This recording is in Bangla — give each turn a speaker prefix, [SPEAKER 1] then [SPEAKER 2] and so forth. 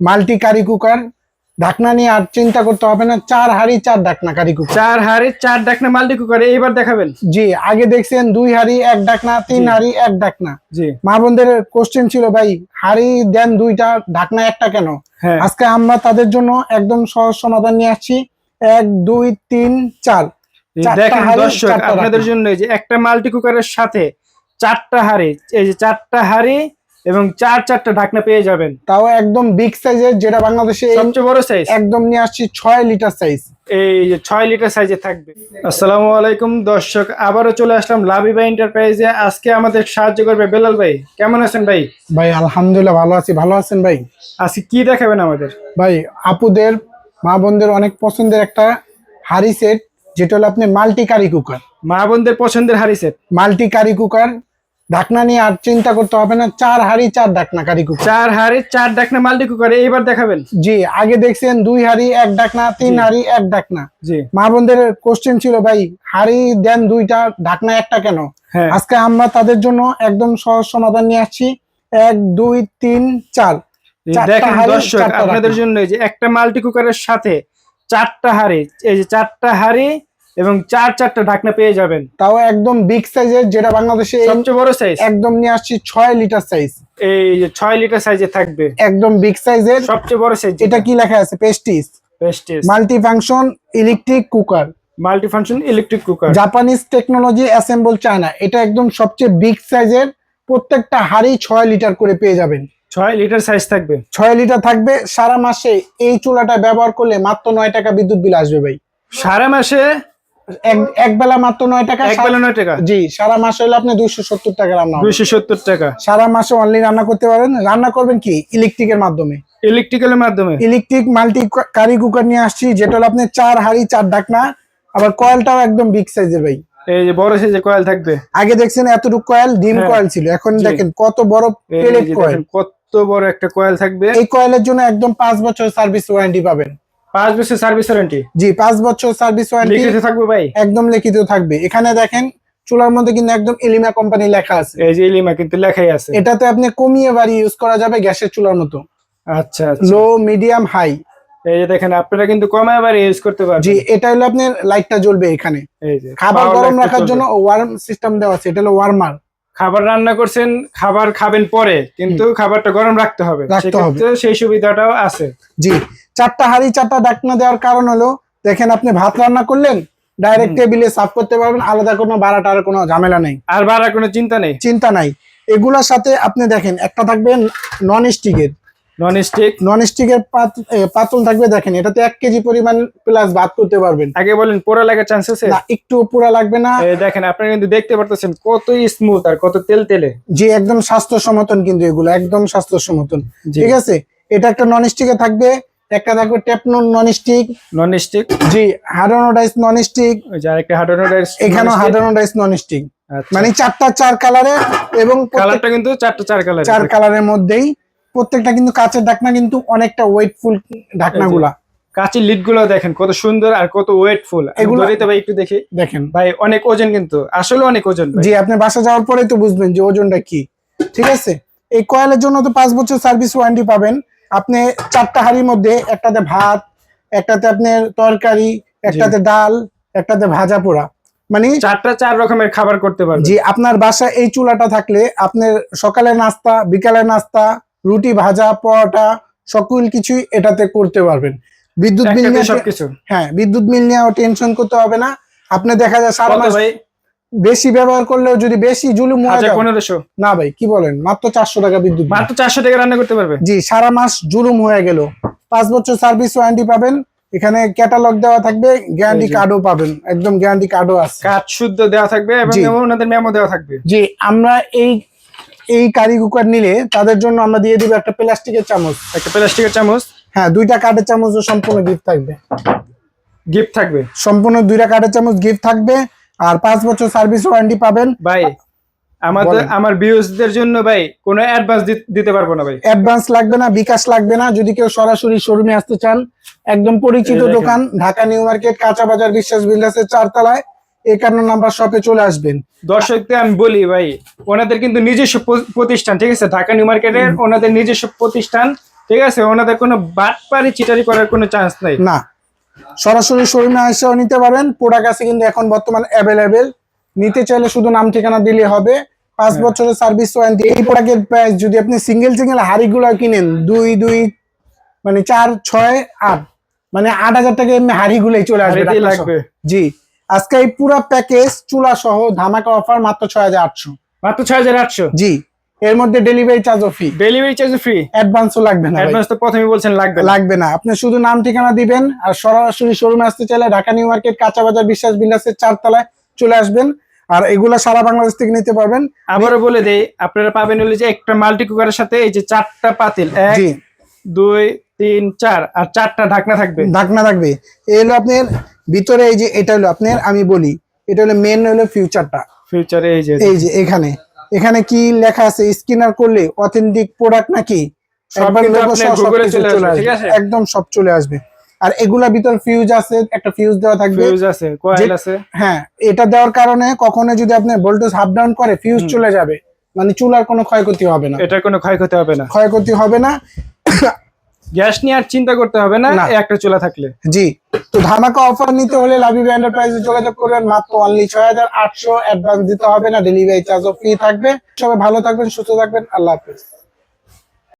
[SPEAKER 1] মাল্টি কারি কুকার ঢাকনা নিয়ে আর চিন্তা করতে হবে না চার হাড়ি চার ঢাকনা কারি কুকার।
[SPEAKER 2] চার হাড়ি চার ডাকনা মাল্টি কুকারে এইবার দেখাবেন।
[SPEAKER 1] জি আগে দেখছেন দুই হাড়ি এক ডাকনা তিন। হাড়ি এক ডাকনা
[SPEAKER 2] জি।
[SPEAKER 1] মা বোনদের কোশ্চেন ছিল ভাই হাড়ি দেন দুইটা ঢাকনা একটা কেন?
[SPEAKER 2] হ্যাঁ।
[SPEAKER 1] আজকে আমরা তাদের জন্য একদম সহজ সমাধান নিয়ে আসছি। এক দুই তিন চার।
[SPEAKER 2] দেখেন দর্শক আপনাদের জন্য এই যে একটা মাল্টি কুকারের সাথে চারটা হাড়ি এই যে চারটা হাড়ি এবং চার চারটা ঢাকনা পেয়ে যাবেন।
[SPEAKER 1] তাও একদম বিগ সাইজের যেটা বাংলাদেশে
[SPEAKER 2] সবচেয়ে বড় সাইজ
[SPEAKER 1] একদম নিয়ে আসছি ছয় লিটার সাইজ
[SPEAKER 2] এই যে ছয় লিটার সাইজে থাকবে। আসসালামু আলাইকুম দর্শক আবারও চলে আসলাম লাভিবা এন্টারপ্রাইজে আজকে আমাদের সাহায্য করবে বেলাল ভাই। কেমন আছেন ভাই?
[SPEAKER 1] ভাই আলহামদুলিল্লাহ ভালো আছি। ভালো আছেন ভাই?
[SPEAKER 2] আজকে কি দেখাবেন আমাদের?
[SPEAKER 1] ভাই আপুদের মা বোনদের অনেক পছন্দের একটা হাড়ি সেট যেটা হলো আপনি মাল্টি কারি কুকার
[SPEAKER 2] মা বোনদের পছন্দের হাড়ি সেট
[SPEAKER 1] মাল্টি কারি কুকার ঢাকনা নিয়ে আর চিন্তা করতে হবে না চার হাড়ি চার ঢাকনা কারি কুকার।
[SPEAKER 2] চার হাড়ি চার ডাকনা মাল্টি কুকারে এইবার দেখাবেন।
[SPEAKER 1] জি আগে দেখছেন দুই হাড়ি এক ডাকনা তিন। হাড়ি এক ডাকনা।
[SPEAKER 2] জি।
[SPEAKER 1] মা বোনদের কোশ্চেন ছিল ভাই হাড়ি দেন দুইটা ঢাকনা একটা কেন?
[SPEAKER 2] হ্যাঁ।
[SPEAKER 1] আজকে আমরা তাদের জন্য একদম সহজ সমাধান নিয়ে আসছি। এক দুই তিন চার।
[SPEAKER 2] দেখেন দর্শক আপনাদের জন্য এই যে একটা মাল্টি কুকারের সাথে চারটা হাড়ি এই যে চারটা হাড়ি এবং চার চারটা ঢাকনা পেয়ে যাবেন।
[SPEAKER 1] তাও একদম বিগ সাইজের যেটা বাংলাদেশে
[SPEAKER 2] সবচেয়ে বড় সাইজ
[SPEAKER 1] একদম নিয়ে আসছি ছয় লিটার সাইজ
[SPEAKER 2] এই যে ছয় লিটার সাইজে থাকবে।
[SPEAKER 1] একদম বিগ সাইজের
[SPEAKER 2] সবচেয়ে বড় সাইজ
[SPEAKER 1] এটা কি লেখা আছে? পেস্টিস
[SPEAKER 2] পেস্টিস
[SPEAKER 1] multi function electric cooker
[SPEAKER 2] multi function electric cooker
[SPEAKER 1] Japanese technology assemble China এটা একদম সবচেয়ে বিগ সাইজের প্রত্যেকটা হাড়ি ছয় লিটার করে পেয়ে যাবেন।
[SPEAKER 2] ছয় লিটার সাইজ থাকবে।
[SPEAKER 1] ছয় লিটার থাকবে। সারা মাসে এই চুলাটা ব্যবহার করলে মাত্র নয় টাকা বিদ্যুৎ বিল আসবে ভাই।
[SPEAKER 2] সারা মাসে
[SPEAKER 1] এক বেলা মাত্র নয় টাকা
[SPEAKER 2] এক বেলা নয় টাকা?
[SPEAKER 1] জি সারা মাসে হলে আপনি দুইশো সত্তর টাকা রান্না।
[SPEAKER 2] দুইশো সত্তর টাকা।
[SPEAKER 1] সারা মাসে অনলি রান্না করতে পারেন। রান্না করবেন কি? ইলেকট্রিকের মাধ্যমে।
[SPEAKER 2] ইলেকট্রিক্যালের মাধ্যমে?
[SPEAKER 1] ইলেকট্রিক মাল্টি কারি কুকার নিয়ে আসছি যেটা হলো আপনি চার হাড়ি চার ঢাকনা আবার কয়েলটাও একদম বিগ সাইজের ভাই।
[SPEAKER 2] এই যে বড় সাইজে কয়েল থাকবে?
[SPEAKER 1] আগে দেখছেন এতটুকু কয়েল ডিম
[SPEAKER 2] হ্যাঁ।
[SPEAKER 1] কয়েল ছিল। এখন দেখেন কত বড় প্লেট কয়েল
[SPEAKER 2] কত বড় একটা কয়েল থাকবে।
[SPEAKER 1] এই কয়েলের জন্য একদম পাঁচ বছর সার্ভিস ওয়ারেন্টি পাবেন।
[SPEAKER 2] পাঁচ বছর সার্ভিস ওয়ারেন্টি
[SPEAKER 1] জি পাঁচ বছর সার্ভিস ওয়ারেন্টি
[SPEAKER 2] লিখিত থাকবে ভাই?
[SPEAKER 1] একদম লিখিত থাকবে। এখানে দেখেন চুলার মধ্যে কিন্তু একদম এলিমা কোম্পানি লেখা আছে।
[SPEAKER 2] এই যে ইলিমা কিন্তু লেখাই আছে।
[SPEAKER 1] এটাতে আপনি কমিয়ে বাড়ি ইউজ করা যাবে গ্যাসের চুলার মতো।
[SPEAKER 2] আচ্ছা।
[SPEAKER 1] লো মিডিয়াম হাই
[SPEAKER 2] এই যে দেখেন আপনারা কিন্তু কমায় আবার ইউজ করতে পারবেন।
[SPEAKER 1] জি এটা হলো আপনার লাইটটা জ্বলবে এখানে।
[SPEAKER 2] এই যে
[SPEAKER 1] খাবার গরম রাখার জন্য ওয়ার্ম সিস্টেম দেওয়া আছে এটা হলো ওয়ার্মার
[SPEAKER 2] খাবার রান্না করছেন খাবার খাবেন পরে কিন্তু খাবারটা গরম রাখতে হবে। সেই সুবিধাটাও আছে।
[SPEAKER 1] জি। চারটা হাড়ি চারটা ডাকনা দেওয়ার কারণ হলো দেখেন আপনি ভাত রান্না করলেন ডাইরেক্ট টেবিলে সাফ করতে পারবেন আলাদা কোনো বাড়াটার কোনো ঝামেলা নেই।
[SPEAKER 2] আর বাড়ার কোনো চিন্তা নেই?
[SPEAKER 1] চিন্তা নাই। এগুলোর সাথে আপনি দেখেন একটা থাকবে নন স্টিকের
[SPEAKER 2] নন স্টিক
[SPEAKER 1] নন স্টিকের পাতল থাকবে দেখেন এটাতে এক কেজি পরিমাণ প্লাস ভাত করতে পারবেন।
[SPEAKER 2] আগে বলেন পোড়া লাগার চান্স আছে?
[SPEAKER 1] না একটু পুরা লাগবে না।
[SPEAKER 2] দেখেন আপনারা কিন্তু দেখতে পারতেছেন কত স্মুথ আর কত তেল তেলে।
[SPEAKER 1] একদম স্বাস্থ্য সমতন কিন্তু এগুলো একদম স্বাস্থ্য সমতন ঠিক আছে? এটা একটা নন স্টিকে থাকবে একটা থাকবে টেপনন নন স্টিক
[SPEAKER 2] নন স্টিক
[SPEAKER 1] জি হার্ডোনোডাইস নন স্টিক
[SPEAKER 2] ওই যে আরেকটা হার্ডওয়ার
[SPEAKER 1] এখানেও হার্ডোনোডাইস নন স্টিক মানে চারটা চার কালারের এবং
[SPEAKER 2] কালারটা কিন্তু চারটা চার কালার
[SPEAKER 1] চার কালারের মধ্যেই প্রত্যেকটা কিন্তু কাঁচের ঢাকনা কিন্তু অনেকটা ওয়েটফুল ঢাকনাগুলা।
[SPEAKER 2] কাঁচের লিডগুলো দেখেন কত সুন্দর আর কত ওয়েটফুল
[SPEAKER 1] এগুলো-
[SPEAKER 2] ভাই একটু দেখি।
[SPEAKER 1] দেখেন।
[SPEAKER 2] ভাই অনেক ওজন কিন্তু আসলে অনেক ওজন
[SPEAKER 1] জি আপনি বাসা যাওয়ার পরেই তো বুঝবেন যে ওজনটা কি। ঠিক আছে? এই কয়েলের জন্য তো পাঁচ বছর সার্ভিস ওয়ারেন্টি পাবেন। আপনি চারটা হাড়ির মধ্যে একটাতে ভাত একটাতে আপনার তরকারি একটাতে ডাল একটাতে ভাজা পোড়া। মানে
[SPEAKER 2] চারটা চার রকমের খাবার করতে পারবে
[SPEAKER 1] জি আপনার বাসা এই চুলাটা থাকলে আপনার সকালের নাস্তা বিকালে নাস্তা রুটি ভাজা পরোটা সকল কিছুই এটাতে করতে পারবেন। বিদ্যুৎ বিল নিয়ে
[SPEAKER 2] সবকিছু।
[SPEAKER 1] হ্যাঁ বিদ্যুৎ বিল নিয়ে টেনশন করতে হবে না। আপনি দেখা যায় সারা মাস বেশি ব্যবহার করলেও যদি বেশি জুলুম হয়ে
[SPEAKER 2] পনেরোশো।
[SPEAKER 1] না ভাই কি বলেন? মাত্র চারশো টাকা বিদ্যুৎ
[SPEAKER 2] মাত্র চারশো টাকা রান্না করতে পারবে?
[SPEAKER 1] জি সারা মাস জুলুম হয়ে গেল। পাঁচ বছর সার্ভিস ওয়ারেন্টি পাবেন। এখানে ক্যাটালগ দেওয়া থাকবে গ্যারান্টি কার্ডও পাবেন। একদম গ্যারান্টি কার্ডও আছে।
[SPEAKER 2] কাঠ শুদ্ধ দেওয়া থাকবে এবং ওনাদের মেমো দেওয়া থাকবে।
[SPEAKER 1] জি আমরা এই এই কারি কুকার নিলে তাদের জন্য আমরা দিয়ে দিব একটা প্লাস্টিকের চামচ।
[SPEAKER 2] একটা প্লাস্টিকের চামচ।
[SPEAKER 1] হ্যাঁ দুইটা কাঠের চামচও সম্পূর্ণ গিফট থাকবে।
[SPEAKER 2] গিফট থাকবে।
[SPEAKER 1] সম্পূর্ণ দুইটা কাঠের চামচ গিফট থাকবে। আর পাঁচ বছর সার্ভিস ওয়ারেন্টি পাবেন।
[SPEAKER 2] ভাই আমাদের। আমার ভিউজদের জন্য ভাই কোনো অ্যাডভান্স দিতে পারব না ভাই।
[SPEAKER 1] অ্যাডভান্স লাগবে না বিকাশ লাগবে না। যদি কেউ সরাসরি শোরুমে আসতে চান একদম পরিচিত দোকান ঢাকা নিউ মার্কেট কাঁচা বাজার বিশ্বাস বিল্ডার্সের চারতলায় একান্ন নাম্বার শপে চলে আসবেন।
[SPEAKER 2] দর্শকদের আমি বলি ভাই ওনাদের কিন্তু নিজস্ব প্রতিষ্ঠান ঠিক আছে? ঢাকা নিউ মার্কেটের ওনাদের নিজস্ব প্রতিষ্ঠান ঠিক আছে? ওনাদের কোনো বাটপারি চিটারি করার কোনো চান্স নাই।
[SPEAKER 1] না। সরাসরি শোরুমে এসেও নিতে পারেন। প্রোডাক্ট আছে কিন্তু এখন বর্তমান অ্যাভেলেবেল নিতে চাইলে শুধু নাম ঠিকানা দিলে হবে। পাঁচ
[SPEAKER 2] হ্যাঁ।
[SPEAKER 1] বছরের সার্ভিস ওয়ারেন্টি এই প্রোডাক্টের প্রাইস যদি আপনি সিঙ্গেল সিঙ্গেল হাড়িগুলো কিনেন দুই দুই মানে চার ছয় আট মানে আট হাজার টাকা এমনি হাড়িগুলোই চলে আসবে জি। আজকে এই পুরো প্যাকেজ চুলা সহ ধামাকা অফার মাত্র ছয় হাজার আটশো।
[SPEAKER 2] মাত্র ছয় হাজার আটশো?
[SPEAKER 1] জি। এর মধ্যে ডেলিভারি চার্জও ফ্রি
[SPEAKER 2] ডেলিভারি চার্জ ফ্রি
[SPEAKER 1] অ্যাডভান্সও লাগবে না
[SPEAKER 2] অ্যাডভান্স তো প্রথমে বলছেন লাগবে
[SPEAKER 1] লাগবে না। আপনি শুধু নাম ঠিকানা দিবেন আর সরাসরি শোরুমে আসতে চাইলে ঢাকা নিউ মার্কেট কাঁচা বাজার বিশ্বাস বিলাসের চারতলায় চলে আসবেন। আর এগুলা সারা বাংলাদেশ থেকে নিতে পারবেন।
[SPEAKER 2] আবারও বলে দেই আপনারা পাবেন হলো যে একটা মাল্টি কুকারের সাথে এই যে চারটা পাতিল। এক দুই তিন চার আর চারটা ঢাকনা থাকবে।
[SPEAKER 1] ঢাকনা থাকবে। এই হলো আপনার ভিতরে এই যে এটা হলো আপনার আমি বলি এটা হলো মেন হলো ফিউচারটা
[SPEAKER 2] ফিউচারে এই যে
[SPEAKER 1] এই যে এখানে। এখানে কি লেখা আছে? স্ক্যানার করলে অথেন্টিক প্রোডাক্ট নাকি? একদম সব চলে আসবে। আর এগুলা ভিতর ফিউজ আছে একটা ফিউজ দেওয়া থাকবে।
[SPEAKER 2] ফিউজ আছে কয়েল আছে।
[SPEAKER 1] হ্যাঁ এটা দেওয়ার কারণে কখনো যদি আপনি ভোল্টেজ হাফ ডাউন করে ফিউজ চলে যাবে। মানে চুলার কোনো ক্ষয়ক্ষতি হবে না।
[SPEAKER 2] এটার কোনো ক্ষয়ক্ষতি হবে না।
[SPEAKER 1] ক্ষয়ক্ষতি হবে না।
[SPEAKER 2] গ্যাস নিয়ে আর চিন্তা করতে হবে না। একটা চুলা থাকলে।
[SPEAKER 1] জি। তো ধামাকা অফার নিতে হলে লাভিব এন্টারপ্রাইজে যোগাযোগ করবেন। মাত্র অনলি ছয় হাজার আটশো অ্যাডভান্স দিতে হবে না। ডেলিভারি চার্জও ফ্রি থাকবে। সবাই ভালো থাকবেন সুস্থ থাকবেন। আল্লাহ হাফেজ।